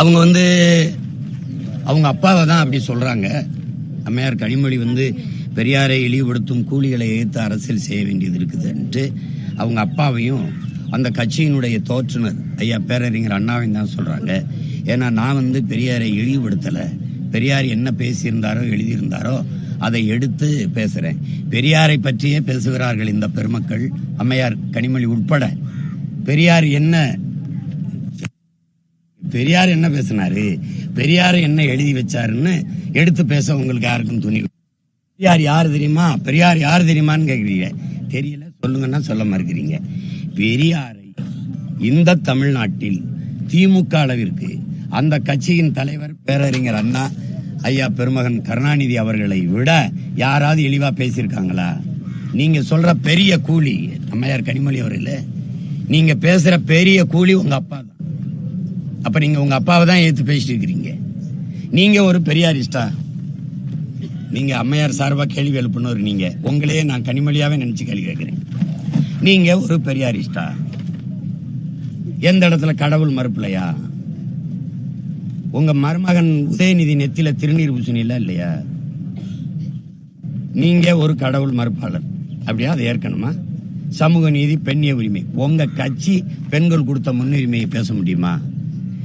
அவங்க வந்து அவங்க அப்பாவை தான் அப்படி சொல்றாங்க. அம்மையார் கனிமொழி வந்து பெரியாரை இழிவுபடுத்தும் கூலிகளை எதிர்த்து அரசியல் செய்ய வேண்டியது இருக்குதுன்ட்டு அவங்க அப்பாவையும் அந்த கட்சியினுடைய தோற்றுனர் ஐயா பேரறிஞர் அண்ணாவையும் தான் சொல்றாங்க. ஏன்னா நான் வந்து பெரியாரை இழிவுபடுத்தலை. பெரியார் என்ன பேசியிருந்தாரோ எழுதியிருந்தாரோ அதை எடுத்து பேசுறேன். பெரியாரை பற்றியே பேசுகிறார்கள் இந்த பெருமக்கள் அம்மையார் கனிமொழி உட்பட. பெரியார் என்ன பெரியார் என்ன பேசினாரு? பெரியார் என்ன எழுதி வச்சாருன்னு எடுத்து பேச உங்களுக்கு யாருக்கும் துணிவு பெரியார் யார் தெரியுமா? பெரியார் யார் தெரியுமான்னு கேக்குறீங்க. தெரியல சொல்லுங்கன்னா சொல்ல மறுக்கிறீங்க. பெரியாரை இந்த தமிழ்நாட்டில் திமுக அளவிற்கு அந்த கட்சியின் தலைவர் பேரறிஞர் அண்ணா ஐயா பெருமகன் கருணாநிதி அவர்களை விட யாராவது இழிவா பேசியிருக்காங்களா? நீங்க சொல்ற பெரிய கூலி அம்மையார் கனிமொழி அவர்களே நீங்க பேசுற பெரிய கூலி உங்க அப்பா தான். அப்ப நீங்க உங்க அப்பாவை தான் ஏத்து பேசிட்டு இருக்கிறீங்க. நீங்க ஒரு பெரியாரிஸ்டா நீங்க அம்மையார் சார்பா கேள்வி எழுப்பினவர் நீங்க. உங்களையே நான் கனிமொழியாவே நினைச்சு கேள்வி கேட்கிறேன். நீங்க ஒரு பெரியாரிஸ்டா எந்த இடத்துல கடவுள் மறுப்பில்லையா? உங்க மருமகன் உதயநிதி நெத்தில திருநீர் பூசணில இல்லையா? நீங்க ஒரு கடவுள் மறுப்பாளர். அப்படியா? அதை ஏற்கனமா சமூக நீதி பெண்ணிய உரிமை. உங்க கட்சி பெண்கள் கொடுத்த முன்னுரிமையை பேச முடியுமா?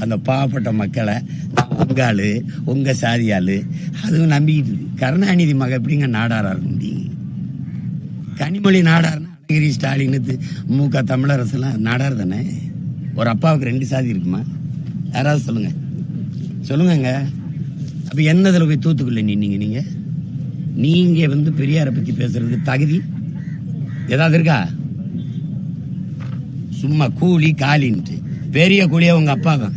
அந்த பாவப்பட்ட மக்களை உங்க ஆளு உங்க சாதி ஆளு அதுவும் நம்பிக்கிட்டு இருக்கு. கருணாநிதி மக எப்படிங்க நாடாரா இருக்க முடியும்? கனிமொழி நாடார்னா அழகிரி ஸ்டாலின்னு மு க தமிழரசுலாம் நாடார் தானே? ஒரு அப்பாவுக்கு ரெண்டு சாதி இருக்குமா? யாராவது சொல்லுங்க. சொல்லுங்கங்க. அப்போ என்னதில் போய் தூத்துக்குள்ள நின்னீங்க நீங்க? நீங்க வந்து பெரியாரை பத்தி பேசுறதுக்கு தகுதி? ஏதாவது இருக்கா? சும்மா கூலி காலின்ட்டு. பெரிய கூலியா உங்க அப்பா தான்